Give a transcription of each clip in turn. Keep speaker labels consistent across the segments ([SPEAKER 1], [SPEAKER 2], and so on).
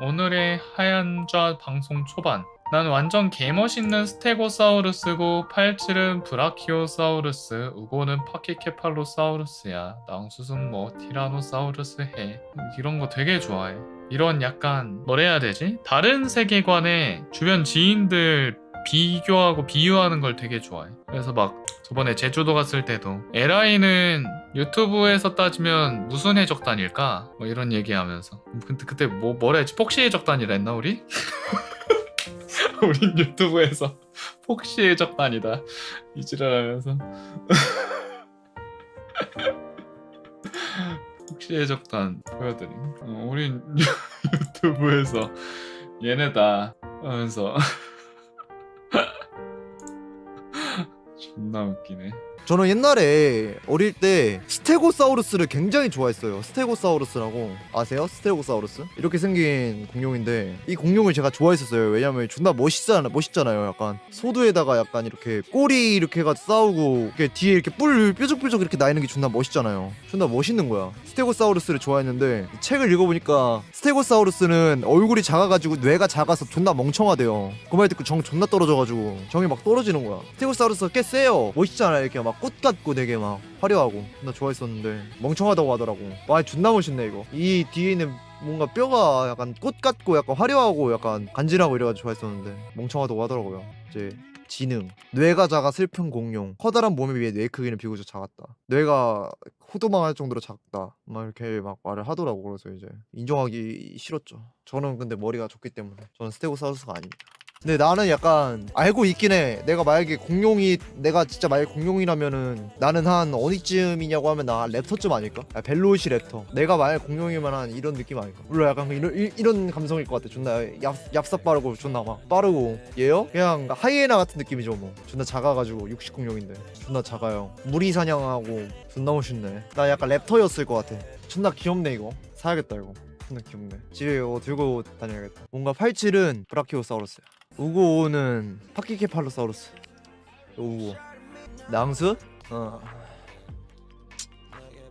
[SPEAKER 1] 오늘의 하얀좌 방송 초반. 난 완전 개멋있는 스테고사우루스고 팔칠은 브라키오사우루스 우고는 파키케팔로사우루스야. 낭수는 뭐 티라노사우루스 해. 이런 거 되게 좋아해. 이런 약간 뭐라 해야 되지? 다른 세계관의 주변 지인들 비교하고 비유하는 걸 되게 좋아해. 그래서 막 저번에 제주도 갔을 때도 에라이는 유튜브에서 따지면 무슨 해적 단일까? 뭐 이런 얘기하면서 근데 그때 뭐 뭐라 했지? 폭시 해적 단이라 했나 우리? 우린 유튜브에서 폭시 해적 단이다 이지랄하면서 폭시 해적 단 보여드림 어, 우린 유튜브에서 얘네다 하면서 존나 웃기네
[SPEAKER 2] 저는 옛날에 어릴 때 스테고사우루스를 굉장히 좋아했어요. 스테고사우루스라고 아세요? 스테고사우루스? 이렇게 생긴 공룡인데 이 공룡을 제가 좋아했었어요. 왜냐면 존나 멋있잖아, 멋있잖아요. 약간 소두에다가 약간 이렇게 꼬리 이렇게 해가지고 싸우고 이렇게 뒤에 이렇게 뿔 뾰족뾰족 이렇게 나 있는 게 존나 멋있잖아요. 존나 멋있는 거야. 스테고사우루스를 좋아했는데 이 책을 읽어보니까 스테고사우루스는 얼굴이 작아가지고 뇌가 작아서 존나 멍청하대요. 그 말 듣고 정 존나 떨어져가지고 정이 막 떨어지는 거야. 스테고사우루스가 꽤 세요. 멋있잖아 이렇게 막꽃 같고 되게 막 화려하고 나 좋아했었는데 멍청하다고 하더라고. 와 존나 멋있네 이거. 이 뒤에는 뭔가 뼈가 약간 꽃 같고 약간 화려하고 약간 간지나고 이래가지고 좋아했었는데 멍청하다고 하더라고요. 이제 지능. 뇌가 작아 슬픈 공룡. 커다란 몸에 비해 뇌 크기는 비교적 작았다. 뇌가 호도망할 정도로 작다. 막 이렇게 막 말을 하더라고. 그래서 이제 인정하기 싫었죠. 저는 근데 머리가 좋기 때문에. 저는 스테고사우루스가 아닙니다 근데 나는 약간 알고 있긴 해. 내가 만약에 공룡이 내가 진짜 만약에 공룡이라면은 나는 한 어디쯤이냐고 하면 나 랩터쯤 아닐까? 아, 벨로시 랩터. 내가 만약 공룡이면 한 이런 느낌 아닐까? 물론 약간 이런, 이- 이런 감성일 것 같아. 존나 얍, 얍삽 빠르고 존나 막 빠르고. 얘요? 그냥 하이에나 같은 느낌이죠 뭐. 존나 작아가지고 육식 공룡인데. 존나 작아요. 무리 사냥하고 존나 멋있네. 나 약간 랩터였을 것 같아. 존나 귀엽네 이거. 사야겠다 이거. 존나 귀엽네. 집에 이거 들고 다녀야겠다. 뭔가 87은 브라키오사우루스야 우고는 파키케팔로사우루스. 우고. 낭수? 어.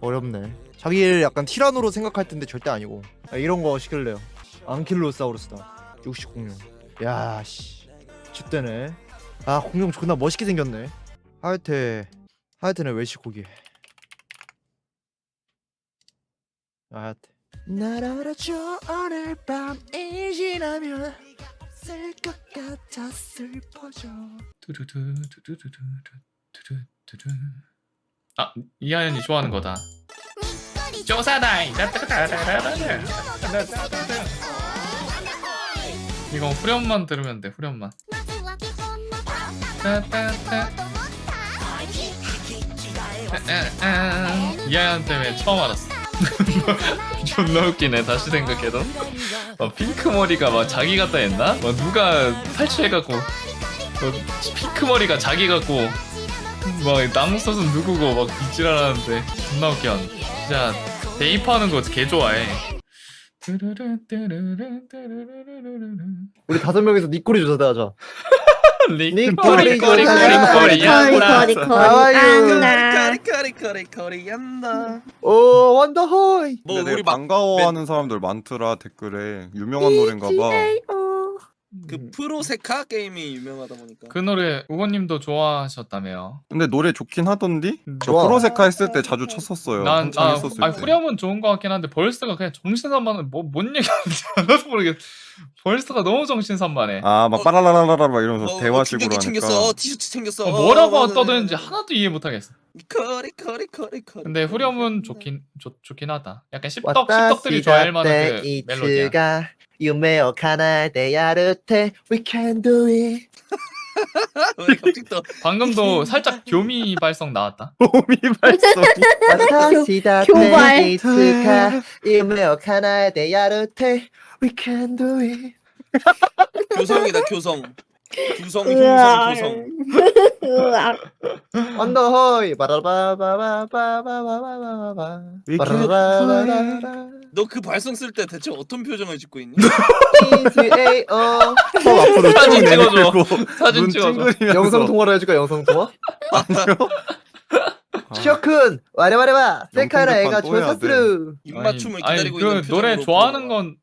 [SPEAKER 2] 어렵네. 자기를 약간 티라노로 생각할 텐데 절대 아니고. 아, 이런 거 시킬래요. 앙킬로사우루스다. 육식 공룡 야씨. 죽대네. 아 공룡 존나 멋있게 생겼네. 하여태 하여튼은 외식고기. 아, 하여태 날 알아줘. 오늘 밤이 지나면 있을 것 같아 슬퍼져.
[SPEAKER 1] 두두두 두두두두 두두두 아 이하연이 좋아하는 거다 조사다이 이건 후렴만 들으면 돼 후렴만 이하연 때문에 처음 알았어 존나 웃기네 다시 생각해도 막 핑크 머리가 막 자기 같다 했나? 막 누가 탈취해갖고. 막 핑크 머리가 자기 같고 막 나무섯은 누구고 막 이질하는데 존나 웃겨. 진짜 대입하는 거 개 좋아해.
[SPEAKER 2] 우리 다섯 명이서 니꼬리 조사대 하자
[SPEAKER 1] 리 코리
[SPEAKER 2] 꼬리,
[SPEAKER 1] 꼬리
[SPEAKER 2] 꼬리,
[SPEAKER 1] 꼬리
[SPEAKER 2] 꼬리,
[SPEAKER 1] 꼬리 꼬리
[SPEAKER 3] 거리
[SPEAKER 2] 아유.
[SPEAKER 3] 안나
[SPEAKER 4] 커리커리커리커리 한다.
[SPEAKER 2] 오 원더호이
[SPEAKER 4] 뭐
[SPEAKER 5] 근데
[SPEAKER 4] 우리
[SPEAKER 5] 되게
[SPEAKER 4] 막
[SPEAKER 5] 반가워하는 사람들 많더라 댓글에 유명한 노래인가 봐.
[SPEAKER 4] 그 프로세카 게임이 유명하다 보니까.
[SPEAKER 1] 그 노래 우고님도 좋아하셨다며요
[SPEAKER 5] 근데 노래 좋긴 하던디? 저
[SPEAKER 2] 좋아.
[SPEAKER 5] 프로세카 했을 때 자주 쳤었어요.
[SPEAKER 1] 난
[SPEAKER 5] 한창
[SPEAKER 1] 아,
[SPEAKER 5] 했었을
[SPEAKER 1] 아
[SPEAKER 5] 때.
[SPEAKER 1] 후렴은 좋은 것 같긴 한데 벌스가 그냥 정신산만은 뭐뭔 얘기하는지 하나도 모르겠어 벌스가 너무 정신산만해
[SPEAKER 5] 아, 막 빠라라라라 막 이러면서
[SPEAKER 4] 어,
[SPEAKER 5] 대화식으로
[SPEAKER 4] 충격기
[SPEAKER 5] 하니까.
[SPEAKER 4] 챙겼어. 티셔츠 챙겼어.
[SPEAKER 1] 어, 뭐라고
[SPEAKER 4] 어,
[SPEAKER 1] 떠드는지 하나도 이해 못하겠어
[SPEAKER 4] 커리 커리 커리 커리.
[SPEAKER 1] 근데 후렴은 좋긴 좋, 좋긴 하다 약간 씹덕 씹덕들이 좋아할 만한 그 멜로디야
[SPEAKER 2] が夢を叶えてやるって We can do it
[SPEAKER 4] 왜 갑자기 또
[SPEAKER 1] 방금도 살짝 교미 발성 나왔다
[SPEAKER 5] 봄이 발성.
[SPEAKER 2] 私だっ
[SPEAKER 3] 評判
[SPEAKER 2] ていつか夢を叶えてやるって We can do it
[SPEAKER 4] 교성이다 교성. 교성 효성
[SPEAKER 3] 으악
[SPEAKER 4] 교성.
[SPEAKER 3] 으악
[SPEAKER 2] 언더호이 바라바바바바바바바바바
[SPEAKER 5] We can
[SPEAKER 2] 바라바바바바
[SPEAKER 4] 너 그 발성 쓸 때 대체 어떤 표정을 짓고 있니?
[SPEAKER 2] EZAO
[SPEAKER 5] 턱 앞으로
[SPEAKER 1] 사진
[SPEAKER 5] 쭉
[SPEAKER 1] 찍어줘.
[SPEAKER 5] 내밀고
[SPEAKER 1] 사진
[SPEAKER 5] 눈
[SPEAKER 1] 찍어줘.
[SPEAKER 5] 찡그리면서.
[SPEAKER 2] 영상 통화를 해줄까 영상 통화? 시어큰 와레와레와 세카라
[SPEAKER 5] 영통
[SPEAKER 2] 애가
[SPEAKER 5] 재판 또 해야 돼.
[SPEAKER 2] 조사스루
[SPEAKER 4] 입맞춤을
[SPEAKER 1] 아니,
[SPEAKER 4] 기다리고
[SPEAKER 1] 아니,
[SPEAKER 4] 있는
[SPEAKER 1] 그 노래
[SPEAKER 4] 표정으로
[SPEAKER 1] 좋아하는. 건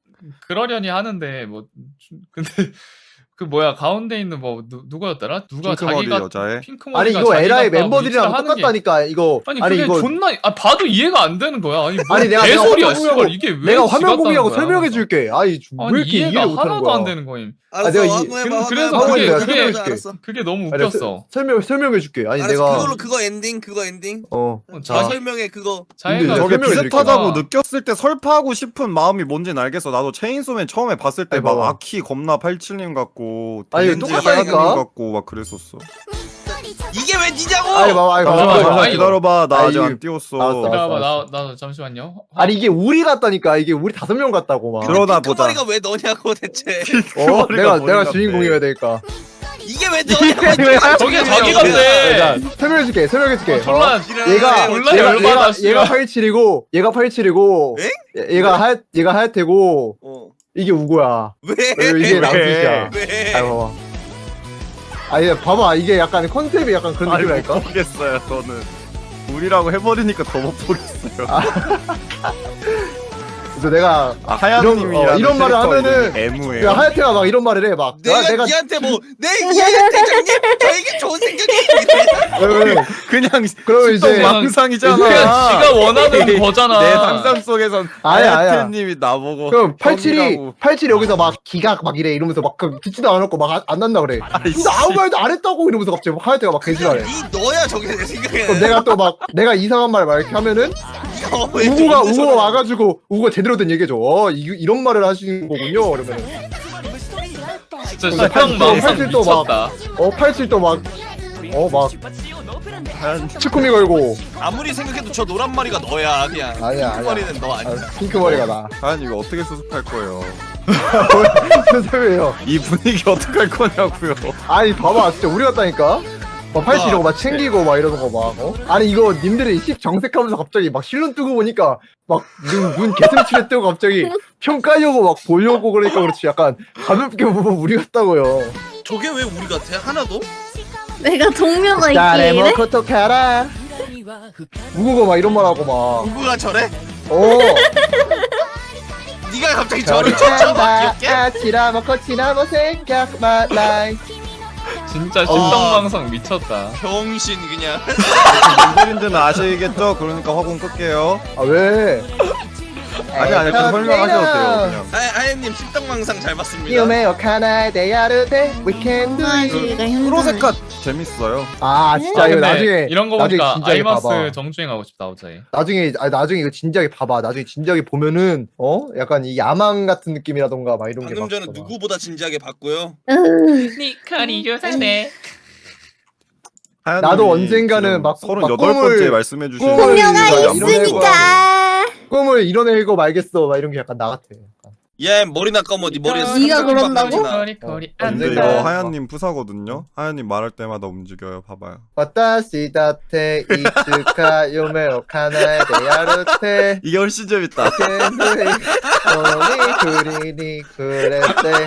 [SPEAKER 1] 그러려니 하는데 뭐 주- 근데 그 뭐야 가운데 있는 뭐 누, 누구였더라? 누가
[SPEAKER 5] 핑크머리
[SPEAKER 1] 자기가
[SPEAKER 5] 여자애
[SPEAKER 1] 핑크머리가
[SPEAKER 2] 아니 이거 LI 멤버들이랑
[SPEAKER 1] 하는 게-
[SPEAKER 2] 똑같다니까 이거
[SPEAKER 1] 아니,
[SPEAKER 2] 아니
[SPEAKER 1] 그게
[SPEAKER 2] 이거
[SPEAKER 1] 존나 아 봐도 이해가 안 되는 거야. 아니 뭐
[SPEAKER 2] 아니, 내가-
[SPEAKER 1] 개소리야
[SPEAKER 2] 화면
[SPEAKER 1] 씨발 이게 왜
[SPEAKER 2] 내가
[SPEAKER 1] 지
[SPEAKER 2] 화면 공유하고. 설명해 줄게. 아니 왜
[SPEAKER 1] 아니
[SPEAKER 2] 이렇게
[SPEAKER 1] 이해가
[SPEAKER 2] 이해를 못 하는
[SPEAKER 1] 하나도
[SPEAKER 2] 거야?
[SPEAKER 1] 안 되는 거임.
[SPEAKER 4] 알았어
[SPEAKER 2] 내가 이-
[SPEAKER 4] 한번 해봐.
[SPEAKER 1] 그- 그래서
[SPEAKER 4] 한번
[SPEAKER 2] 그게-
[SPEAKER 4] 해봐.
[SPEAKER 2] 그게-
[SPEAKER 4] 알았어,
[SPEAKER 2] 그게-
[SPEAKER 4] 알았어.
[SPEAKER 1] 그게 너무
[SPEAKER 2] 아니,
[SPEAKER 1] 웃겼어.
[SPEAKER 2] 설명 설명해 줄게. 아니
[SPEAKER 4] 알았어
[SPEAKER 2] 내가
[SPEAKER 4] 그걸로 그거 엔딩 그거 엔딩.
[SPEAKER 2] 어
[SPEAKER 4] 자
[SPEAKER 1] 자,
[SPEAKER 4] 설명해 그거.
[SPEAKER 1] 자기가
[SPEAKER 2] 근데
[SPEAKER 5] 저게
[SPEAKER 2] 설명해 드릴게요.
[SPEAKER 5] 비슷하다고 느꼈을 때 설파하고 싶은 마음이 뭔진 알겠어. 나도 체인소맨 처음에 봤을 때
[SPEAKER 2] 아니,
[SPEAKER 5] 막
[SPEAKER 2] 봐봐.
[SPEAKER 5] 아키 겁나 87님 같고
[SPEAKER 2] 아니, 똑같다니까.
[SPEAKER 5] 같고 막 그랬었어.
[SPEAKER 4] 이게 왜 니냐고?
[SPEAKER 2] 아니 봐봐 아니
[SPEAKER 1] 잠시만,
[SPEAKER 2] 봐봐.
[SPEAKER 5] 잠시만
[SPEAKER 1] 아니,
[SPEAKER 5] 기다려봐. 나
[SPEAKER 2] 아니,
[SPEAKER 5] 아직
[SPEAKER 2] 이거-
[SPEAKER 5] 안 띄웠어.
[SPEAKER 2] 알았어, 알았어.
[SPEAKER 1] 기다려봐 나 나도 잠시만요.
[SPEAKER 2] 아니 이게 우리 같다니까 이게 우리 다섯 명 같다고 막.
[SPEAKER 5] 그러나 보자.
[SPEAKER 4] 머리가 왜 너냐고 대체.
[SPEAKER 2] 어
[SPEAKER 5] 머리가
[SPEAKER 2] 내가
[SPEAKER 5] 머리
[SPEAKER 2] 내가. 주인공이어야 되니까.
[SPEAKER 4] 이게 왜 너냐고.
[SPEAKER 2] 왜
[SPEAKER 1] 저게 자기
[SPEAKER 2] 자,
[SPEAKER 1] 같네.
[SPEAKER 2] 설명해 줄게 설명해 줄게.
[SPEAKER 1] 아, 졸라
[SPEAKER 2] 얘가
[SPEAKER 1] 졸라
[SPEAKER 2] 얘가
[SPEAKER 1] 열받아,
[SPEAKER 2] 얘가,
[SPEAKER 1] 씨발.
[SPEAKER 2] 얘가 87이고 얘가 87이고 얘가 하 얘가 하얗대고
[SPEAKER 4] 어.
[SPEAKER 2] 이게 우고야.
[SPEAKER 4] 왜?
[SPEAKER 2] 이게
[SPEAKER 5] 왜?
[SPEAKER 2] 남수시야.
[SPEAKER 4] 왜?
[SPEAKER 2] 봐봐. 아니 봐봐 이게 약간 컨셉이 약간 그런
[SPEAKER 5] 아니 못
[SPEAKER 2] 느낌이랄까?
[SPEAKER 5] 모르겠어요. 저는 우리라고 해버리니까 더 못 보겠어요.
[SPEAKER 2] 그래서 내가
[SPEAKER 5] 아, 하얀님이라는
[SPEAKER 2] 이런- 어, 이런 말을 하면은
[SPEAKER 5] 애무예요.
[SPEAKER 2] 야 하얗테가 막 이런 말을 해 막.
[SPEAKER 4] 내가,
[SPEAKER 2] 야, 내가
[SPEAKER 4] 니한테 뭐, 내 이해한 대장님, 저에게 좋은 생각이.
[SPEAKER 5] 그냥
[SPEAKER 2] 그러면
[SPEAKER 5] 또
[SPEAKER 2] 이제
[SPEAKER 5] 망상이잖아.
[SPEAKER 1] 그냥 지가 원하는 거잖아.
[SPEAKER 5] 내 상상 속에선. 하얀님이 나보고
[SPEAKER 2] 그럼 87이
[SPEAKER 5] 형이라고.
[SPEAKER 2] 87이 여기서 막 기각 막 이래 이러면서 막 그, 듣지도 않았고 막안 난다 그래. 근데 아무 말도 안 했다고 이러면서 갑자기 막 하얗테가 막 개지랄해.
[SPEAKER 4] 니 너야 저게 내 생각에.
[SPEAKER 2] 그럼 내가 또 막 내가 이상한 말 막 이렇게 하면은 우고가
[SPEAKER 4] 좋은데
[SPEAKER 2] 우고가
[SPEAKER 4] 저러냐.
[SPEAKER 2] 와가지고 우고가 제대로 된 얘기해줘. 어 이, 이런 말을 하시는 거군요. 이러면은
[SPEAKER 1] 진짜
[SPEAKER 2] 근데 팔-
[SPEAKER 1] 미쳤다.
[SPEAKER 2] 어 87도 막어막
[SPEAKER 5] 하얀
[SPEAKER 2] 치쿠미 걸고
[SPEAKER 4] 아무리 생각해도 저 노란 머리가 너야 그냥.
[SPEAKER 2] 아니야,
[SPEAKER 4] 핑크 머리는 너 아니야.
[SPEAKER 2] 아, 핑크 머리가 나.
[SPEAKER 5] 하얀 이거 어떻게 수습할 거예요?
[SPEAKER 2] 선생님이에요.
[SPEAKER 5] 이 분위기 어떻게 할 거냐고요?
[SPEAKER 2] 아니 봐봐 진짜 우리 같다니까. 막 팔찌 이러고 막 챙기고 막 이러는 거 막. 어? 아니 이거 님들이 씹 정색하면서 갑자기 막 실눈 뜨고 보니까 막눈눈 개슴치레 뜨고 갑자기 평가려고 막 보려고 그러니까 그렇지 약간 가볍게 보면 우리 같다고요.
[SPEAKER 4] 저게 왜 우리 같아? 하나도?
[SPEAKER 3] 내가 동료가 있기에
[SPEAKER 2] 먹고 가라. 우고가 막 이런 말 하고 막.
[SPEAKER 4] 누구가 저래?
[SPEAKER 2] 어.
[SPEAKER 4] 네가 갑자기 저를? 막 귀엽게?
[SPEAKER 2] 아치라 먹고 치나뭐 생각 말라이.
[SPEAKER 1] 진짜 식당 망상 미쳤다.
[SPEAKER 4] 병신 그냥.
[SPEAKER 5] 소린지는 아시겠죠? 그러니까 화공 끌게요.
[SPEAKER 2] 아 왜?
[SPEAKER 5] 아니 아니 그 설명하셔도 돼요 그냥
[SPEAKER 4] 하연님 식당망상 잘 봤습니다.
[SPEAKER 2] 유메오 카나에 데야르데 위켄드
[SPEAKER 3] 동아리가 그 현장
[SPEAKER 5] 프로세카 재밌어요
[SPEAKER 2] 아 진짜 이거 나중에 네,
[SPEAKER 1] 이런 거 보니까
[SPEAKER 2] 진작에
[SPEAKER 1] 아이마스 정주행하고 싶다 갑자기.
[SPEAKER 2] 나중에 아 나중에 이거 진작에 봐봐 나중에 진작에 보면은 어 약간 이 야망 같은 느낌이라던가 막 이런 게
[SPEAKER 4] 방금 전에 누구보다 진지하게 봤고요.
[SPEAKER 1] 아니 요사네.
[SPEAKER 2] 나도 언젠가는 막-
[SPEAKER 5] 38번째 말씀해 주신
[SPEAKER 2] 꿈을- 분명히
[SPEAKER 3] 있으니까.
[SPEAKER 2] 꿈을 이뤄내고 말겠어 막 이런 게 약간 나 같아 약간.
[SPEAKER 4] 얘 머리나 감어 네 머리에
[SPEAKER 3] 네가
[SPEAKER 4] 삼각김밥
[SPEAKER 3] 그런다고?
[SPEAKER 2] 어,
[SPEAKER 1] 안
[SPEAKER 5] 근데
[SPEAKER 2] 된다.
[SPEAKER 5] 이거 하얀님 푸사거든요. 하얀님 말할 때마다 움직여요. 봐봐요.
[SPEAKER 2] 와타시 다테 이츠카 요메오 카나에 데 야르테
[SPEAKER 5] 이게 훨씬 재밌다.
[SPEAKER 2] 켄드이 오니 그리니 그레테